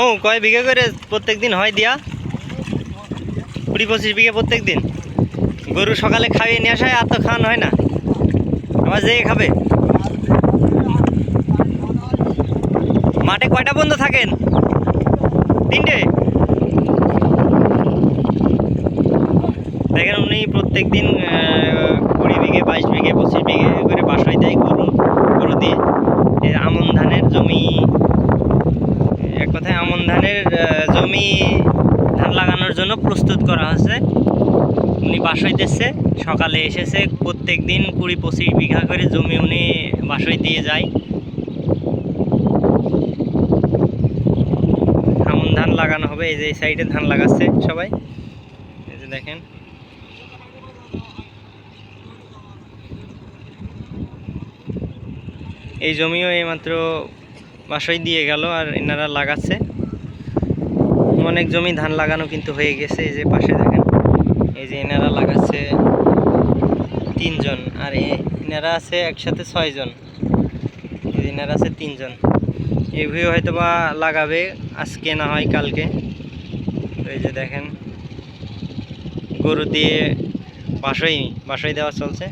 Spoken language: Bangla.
ও কয় বিঘা করে প্রত্যেক দিন হয় দিয়া? কুড়ি পঁচিশ বিঘা প্রত্যেক দিন? গরু সকালে খাইয়ে নিয়ে আসায় আর তো খাওয়ানো হয় না। আবার যেয়ে খাবে? মাঠে কয়টা বন্ধ থাকেন? তিনটে? দেখেন উনি প্রত্যেক দিন কুড়ি বিঘে, বাইশ বিঘে, পঁচিশ বিঘে করে বাসায় দেয় গরু গরু দিয়ে এই আমন ধানের জমি এক কথায় আমন ধানের জমি ধান লাগানোর জন্য প্রস্তুত করা হচ্ছে উনি বাসায় দিচ্ছে সকালে এসেছে প্রত্যেক দিন কুড়ি পঁচিশ বিঘা করে জমি উনি বাসায় দিয়ে যায়। আমন ধান লাগানো হবে, এই যে এই সাইডে ধান লাগাচ্ছে সবাই। এই যে দেখেন। এই জমিও এইমাত্র বাসায় দিয়ে গেল আর এনারা লাগাচ্ছে। অনেক জমি ধান লাগানো কিন্তু হয়ে গেছে, এই যে পাশে দেখেন, এই যে এনারা লাগাচ্ছে তিনজন, আর এনারা আছে একসাথে ছয়জন এনারা আছে তিনজন। এভাবে হয়তো বা লাগাবে, আজকে না হয় কালকে। এই যে দেখেন, গরু দিয়ে বাসই বাসই দেওয়া চলছে।